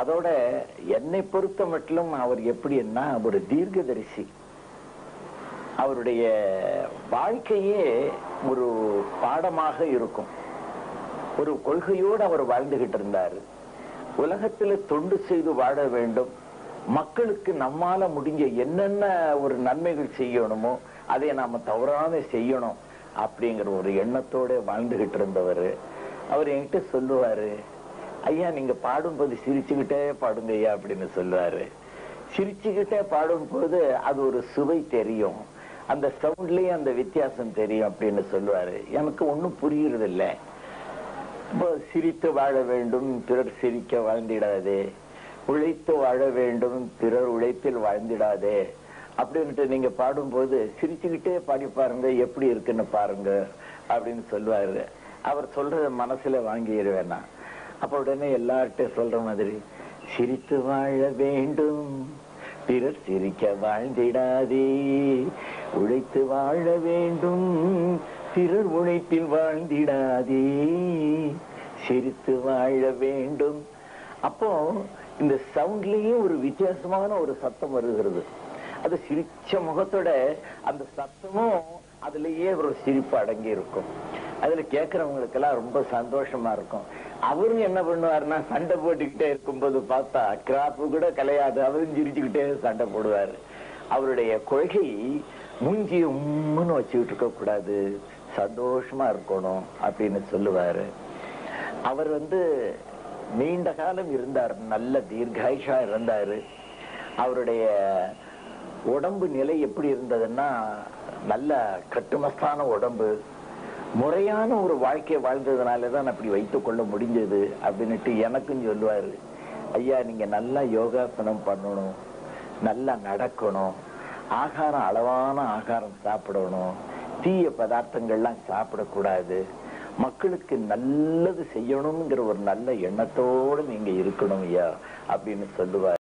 அதோட என்னை பொறுத்த மட்டிலும் அவர் எப்படின்னா ஒரு தீர்க்கதரிசி. அவருடைய வாழ்க்கையே ஒரு பாடமாக இருக்கும். ஒரு கொள்கையோடு அவர் வாழ்ந்துகிட்டு இருந்தாரு. உலகத்துல தொண்டு செய்து வாழ வேண்டும். மக்களுக்கு நம்மால முடிஞ்ச என்னென்ன ஒரு நன்மைகள் செய்யணுமோ அதை நாம தவறாம செய்யணும் அப்படிங்கிற ஒரு எண்ணத்தோட வாழ்ந்துகிட்டு இருந்தவர். அவர் என்கிட்ட சொல்லுவாரு ஐயா நீங்க பாடும்போது சிரிச்சுக்கிட்டே பாடுங்க ஐயா அப்படின்னு சொல்லுவாரு சிரிச்சுக்கிட்டே பாடும்போது அது ஒரு சுவை தெரியும். அந்த சவுண்ட்லயே அந்த வித்தியாசம் தெரியும் அப்படின்னு சொல்லுவாரு. எனக்கு ஒண்ணும் புரியுறது இல்லை இப்போ சிரித்து வாழ வேண்டும் பிறர் சிரிக்க வாழ்ந்திடாதே. உழைத்து வாழ வேண்டும் பிறர் உழைப்பில் வாழ்ந்திடாதே. அப்படின்ட்டு நீங்க பாடும்போது சிரிச்சுக்கிட்டே பாடி பாருங்க எப்படி இருக்குன்னு பாருங்க அப்படின்னு சொல்லுவாரு. அவர் சொல்றத மனசுல வாங்கிடுவேன் நான். அப்ப உடனே எல்லார்ட்டும் சொல்ற மாதிரி சிரித்து வாழ வேண்டும் பிறர் சிரிக்க வாழ்ந்திடாதே உழைத்து வாழ வேண்டும் பிறர் உழைப்பில் வாழ்ந்திடாதே சிரித்து வாழ வேண்டும். அப்போ இந்த சவுண்ட்லயே ஒரு வித்தியாசமான ஒரு சத்தம் வருகிறது. அது சிரிச்ச முகத்தோட அந்த சத்தமும் அதுலயே ஒரு சிரிப்பு அடங்கி இருக்கும். அதுல கேட்கறவங்களுக்கு எல்லாம் ரொம்ப சந்தோஷமா இருக்கும். அவரும் என்ன பண்ணுவாருன்னா சண்டை போட்டுக்கிட்டே இருக்கும்போது பார்த்தா கிராப்பு கூட கலையாது. அவரும் சிரிச்சுக்கிட்டே சண்டை போடுவாரு. அவருடைய கொள்கை மூஞ்சி உம்முன்னு வச்சுக்கிட்டு இருக்க கூடாது. சந்தோஷமா இருக்கணும் அப்படின்னு சொல்லுவாரு. அவர் வந்து நீண்ட காலம் இருந்தார். நல்ல தீர்காயுஷா இருந்தாரு. அவருடைய உடம்பு நிலை எப்படி இருந்ததுன்னா நல்ல கட்டுமஸ்தான உடம்பு முறையான ஒரு வாழ்க்கையை வாழ்ந்ததுனால தான் அப்படி வைத்துக் கொள்ள முடிஞ்சது அப்படின்னுட்டு எனக்கும் சொல்லுவாரு. ஐயா நீங்க நல்லா யோகாசனம் பண்ணணும் நல்லா நடக்கணும் ஆகாரம் அளவான ஆகாரம் சாப்பிடணும் தீய பதார்த்தங்கள்லாம் சாப்பிடக்கூடாது மக்களுக்கு நல்லது செய்யணுங்கிற ஒரு நல்ல எண்ணத்தோடு நீங்க இருக்கணும் ஐயா அப்படின்னு சொல்லுவார்.